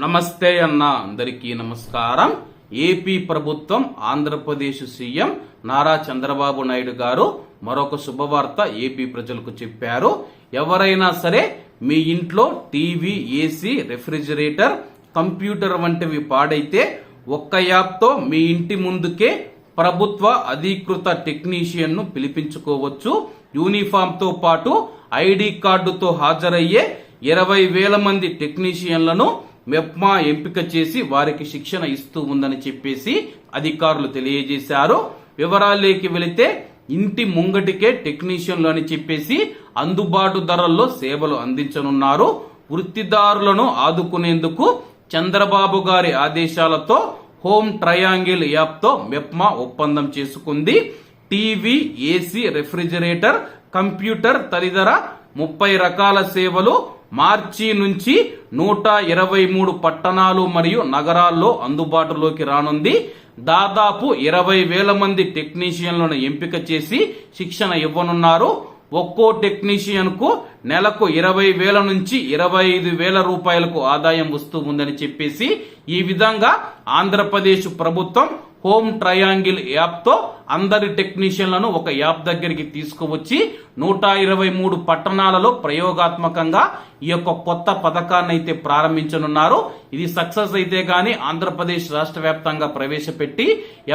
నమస్తే అన్న అందరికీ నమస్కారం. ఏపీ ప్రభుత్వం ఆంధ్రప్రదేశ్ సీఎం నారా చంద్రబాబు నాయుడు గారు మరొక శుభవార్త ఏపీ ప్రజలకు చెప్పారు. ఎవరైనా సరే మీ ఇంట్లో టీవీ ఏసీ రెఫ్రిజిరేటర్ కంప్యూటర్ వంటివి పాడైతే ఒక్క యాప్తో మీ ఇంటి ముందుకే ప్రభుత్వ అధీకృత టెక్నీషియన్ను పిలిపించుకోవచ్చు. యూనిఫామ్తో పాటు ఐడి కార్డుతో హాజరయ్యే ఇరవై వేల మంది టెక్నీషియన్లను మెప్మా ఎంపిక చేసి వారికి శిక్షణ ఇస్తూ ఉందని చెప్పేసి అధికారులు తెలియజేశారు. వివరాల్లోకి వెళితే ఇంటి ముంగటికే టెక్నీషియన్లు అని చెప్పేసి అందుబాటు ధరల్లో సేవలు అందించనున్నారు. వృత్తిదారులను ఆదుకునేందుకు చంద్రబాబు గారి ఆదేశాలతో హోమ్ ట్రయాంగిల్ యాప్తో మెప్మా ఒప్పందం చేసుకుంది. టీవీ ఏసీ రెఫ్రిజిరేటర్ కంప్యూటర్ తదితర ముప్పై రకాల సేవలు మార్చి నుంచి నూట ఇరవై మూడు పట్టణాలు మరియు నగరాల్లో అందుబాటులోకి రానుంది. దాదాపు ఇరవై వేల మంది టెక్నీషియన్లను ఎంపిక చేసి శిక్షణ ఇవ్వనున్నారు. ఒక్కో టెక్నీషియన్కు నెలకు ఇరవై వేల నుంచి ఇరవై ఐదు వేల రూపాయలకు ఆదాయం వస్తూ ఉందని చెప్పేసి ఈ విధంగా ఆంధ్రప్రదేశ్ ప్రభుత్వం హోమ్ ట్రయాంగిల్ యాప్తో అందరి టెక్నీషియన్లను ఒక యాప్ దగ్గరికి తీసుకువచ్చి నూట ఇరవై మూడు పట్టణాలలో ప్రయోగాత్మకంగా ఈ యొక్క కొత్త పథకాన్ని అయితే ప్రారంభించనున్నారు. ఇది సక్సెస్ అయితే గాని ఆంధ్రప్రదేశ్ రాష్ట్ర వ్యాప్తంగా ప్రవేశపెట్టి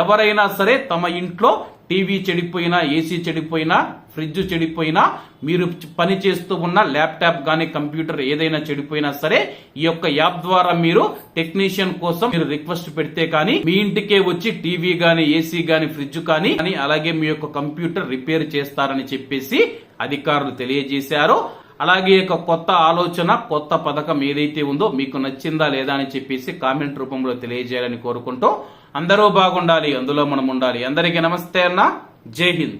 ఎవరైనా సరే తమ ఇంట్లో టీవీ చెడిపోయినా ఏసీ చెడిపోయినా ఫ్రిడ్జ్ చెడిపోయినా మీరు పని చేస్తూ ఉన్న ల్యాప్టాప్ కానీ కంప్యూటర్ ఏదైనా చెడిపోయినా సరే ఈ యొక్క యాప్ ద్వారా మీరు టెక్నీషియన్ కోసం మీరు రిక్వెస్ట్ పెడితే కానీ మీ ఇంటికే వచ్చి టీవీ కానీ ఏసీ కానీ ఫ్రిడ్జ్ కానీ అని అలాగే మీ యొక్క కంప్యూటర్ రిపేర్ చేస్తారని చెప్పేసి అధికారులు తెలియజేశారు. అలాగే ఒక యొక్క కొత్త ఆలోచన కొత్త పథకం ఏదైతే ఉందో మీకు నచ్చిందా లేదా అని చెప్పేసి కామెంట్ రూపంలో తెలియజేయాలని కోరుకుంటూ అందరూ బాగుండాలి అందులో మనం ఉండాలి. అందరికీ నమస్తే అన్న. జై హింద్.